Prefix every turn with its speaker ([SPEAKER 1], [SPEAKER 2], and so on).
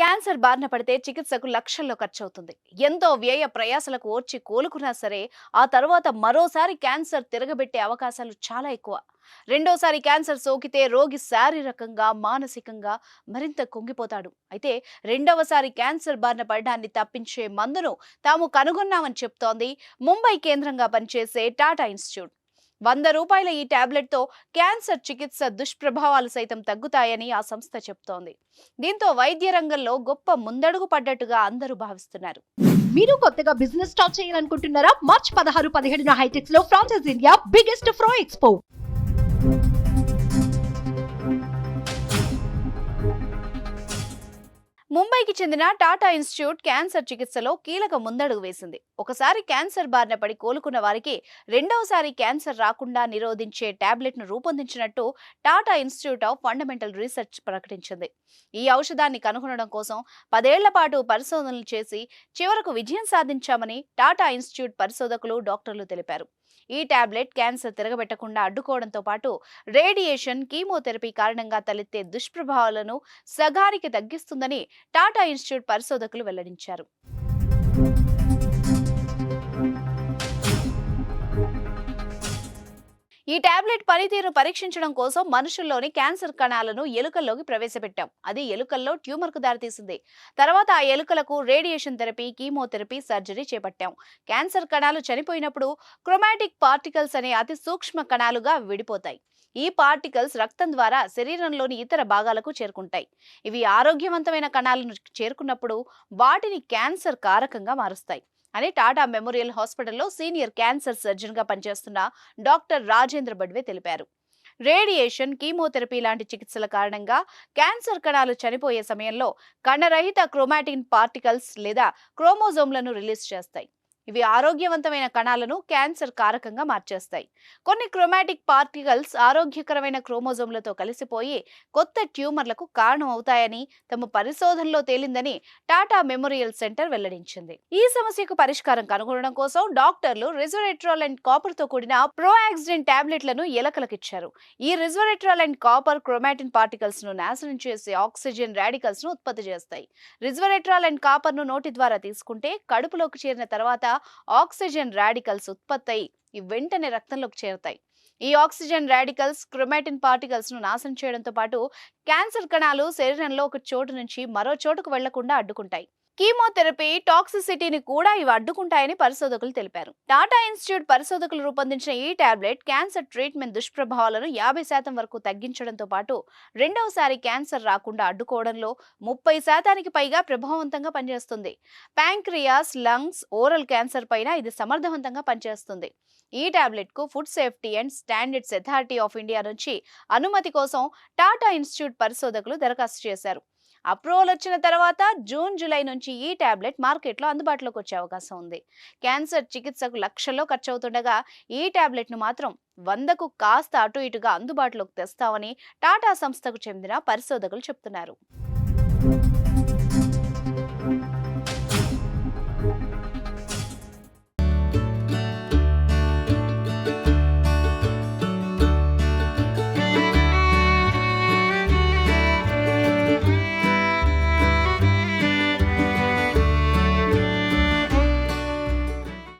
[SPEAKER 1] Cancer బారిన పడితే చికిత్సకు లక్షల్లో ఖర్చవుతుంది. ఎంతో వ్యయ ప్రయాసలకు ఓర్చి కోలుకున్నా సరే ఆ తర్వాత మరోసారి క్యాన్సర్ తిరగబెట్టే అవకాశాలు చాలా ఎక్కువ. రెండోసారి క్యాన్సర్ సోకితే రోగి శారీరకంగా మానసికంగా మరింత కుంగిపోతాడు. అయితే రెండవసారి క్యాన్సర్ బారిన పడడాన్ని తప్పించే మందును తాము కనుగొన్నామని చెప్తోంది ముంబై కేంద్రంగా పనిచేసే టాటా ఇన్స్టిట్యూట్. వంద రూపాయల ఈ టాబ్లెట్తో క్యాన్సర్ చికిత్స దుష్ప్రభావాలు సైతం తగ్గుతాయని ఆ సంస్థ చెప్తోంది. దీంతో వైద్య రంగంలో గొప్ప ముందడుగు పడ్డట్టుగా అందరూ భావిస్తున్నారు.
[SPEAKER 2] మీరు కొత్తగా బిజినెస్ స్టార్ట్ చేయాలనుకుంటున్నారా? మార్చ్ పదహారు పదిహేడున హైటెక్స్లో ఫ్రాన్సెస్ ఇండియా బిగ్గెస్ట్ ఫ్రో ఎక్స్పో.
[SPEAKER 1] ముంబైకి చెందిన టాటా ఇన్స్టిట్యూట్ క్యాన్సర్ చికిత్సలో కీలక ముందడుగు వేసింది. ఒకసారి క్యాన్సర్ బారిన పడి కోలుకున్న వారికి రెండవసారి క్యాన్సర్ రాకుండా నిరోధించే టాబ్లెట్ను రూపొందించినట్టు Tata Institute of Fundamental Research ప్రకటించింది. ఈ ఔషధాన్ని కనుగొనడం కోసం పదేళ్ళ పాటు పరిశోధనలు చేసి చివరకు విజయం సాధించామని టాటా ఇన్స్టిట్యూట్ పరిశోధకులు డాక్టర్లు తెలిపారు. ఈ టాబ్లెట్ క్యాన్సర్ తిరగబెట్టకుండా అడ్డుకోవడంతో పాటు రేడియేషన్ కీమోథెరపీ కారణంగా తలెత్తే దుష్ప్రభావాలను సగానికి తగ్గిస్తుందని టాటా ఇన్స్టిట్యూట్ పరిశోధకులు వెల్లడించారు. ఈ టాబ్లెట్ పనితీరును పరీక్షించడం కోసం మనుషుల్లోని క్యాన్సర్ కణాలను ఎలుకల్లోకి ప్రవేశపెట్టాం. అది ఎలుకల్లో ట్యూమర్కు దారితీసింది. తర్వాత ఆ ఎలుకలకు రేడియేషన్ థెరపీ కీమోథెరపీ సర్జరీ చేపట్టాం. క్యాన్సర్ కణాలు చనిపోయినప్పుడు క్రొమాటిక్ పార్టికల్స్ అనే అతి సూక్ష్మ కణాలుగా విడిపోతాయి. ఈ పార్టికల్స్ రక్తం ద్వారా శరీరంలోని ఇతర భాగాలకు చేరుకుంటాయి. ఇవి ఆరోగ్యవంతమైన కణాలను చేరుకున్నప్పుడు వాటిని క్యాన్సర్ కారకంగా మారుస్తాయి. అని టాటా మెమోరియల్ హాస్పిటల్లో సీనియర్ క్యాన్సర్ సర్జన్గా పనిచేస్తున్న డాక్టర్ రాజేంద్ర బడ్వే తెలిపారు. రేడియేషన్ కీమోథెరపీ లాంటి చికిత్సల కారణంగా క్యాన్సర్ కణాలు చనిపోయే సమయంలో కణరహిత క్రోమాటిన్ పార్టికల్స్ లేదా క్రోమోజోమ్లను రిలీజ్ చేస్తాయి. ఇవి ఆరోగ్యవంతమైన కణాలను క్యాన్సర్ కారకంగా మార్చేస్తాయి. కొన్ని క్రోమాటిక్ పార్టికల్స్ ఆరోగ్యకరమైన క్రోమోజోమ్లతో కలిసిపోయి కొత్త ట్యూమర్లకు కారణం అవుతాయని తమ పరిశోధనలో తేలిందని టాటా మెమోరియల్ సెంటర్ వెల్లడించింది. ఈ సమస్యకు పరిష్కారం కనుగొనడం కోసం డాక్టర్లు రిజోరెట్రాల్ అండ్ కాపర్తో కూడిన ప్రోయాక్సిడెంట్ టాబ్లెట్లను ఎలకలకిచ్చారు. ఈ రిజోరెట్రాల్ అండ్ కాపర్ క్రోమాటిన్ పార్టికల్స్ను నాశనం చేసే ఆక్సిజన్ రాడికల్స్ను ఉత్పత్తి చేస్తాయి. రిజోరెట్రాల్ అండ్ కాపర్ను నోటి ద్వారా తీసుకుంటే కడుపులోకి చేరిన తర్వాత ఆక్సిజన్ రాడికల్స్ ఉత్పత్తి అయి ఇవి వెంటనే రక్తంలోకి చేరుతాయి. ఈ ఆక్సిజన్ రాడికల్స్ క్రొమాటిన్ పార్టికల్స్ను నాశనం చేయడంతో పాటు క్యాన్సర్ కణాలు శరీరంలో ఒక చోటు నుంచి మరో చోటుకు వెళ్ళకుండా అడ్డుకుంటాయి. కీమోథెరపీ టాక్సిసిటీని కూడా ఇవి అడ్డుకుంటాయని పరిశోధకులు తెలిపారు. టాటా ఇన్స్టిట్యూట్ పరిశోధకులు రూపొందించిన ఈ టాబ్లెట్ క్యాన్సర్ ట్రీట్మెంట్ దుష్ప్రభావాలను యాభై శాతం వరకు తగ్గించడంతో పాటు రెండవసారి క్యాన్సర్ రాకుండా అడ్డుకోవడంలో ముప్పై శాతానికి పైగా ప్రభావవంతంగా పనిచేస్తుంది. ప్యాంక్రియాస్ లంగ్స్ ఓరల్ క్యాన్సర్ పైన ఇది సమర్థవంతంగా పనిచేస్తుంది. ఈ టాబ్లెట్కు food safety and standards authority of India నుంచి అనుమతి కోసం టాటా ఇన్స్టిట్యూట్ పరిశోధకులు దరఖాస్తు చేశారు. అప్రూవల్ వచ్చిన తర్వాత జూన్ జూలై నుంచి ఈ టాబ్లెట్ మార్కెట్లో అందుబాటులోకి వచ్చే అవకాశం ఉంది. క్యాన్సర్ చికిత్సకు లక్షల్లో ఖర్చవుతుండగా ఈ ట్యాబ్లెట్ను మాత్రం వందకు కాస్త అటు ఇటుగా అందుబాటులోకి తెస్తామని టాటా సంస్థకు చెందిన పరిశోధకులు చెప్తున్నారు.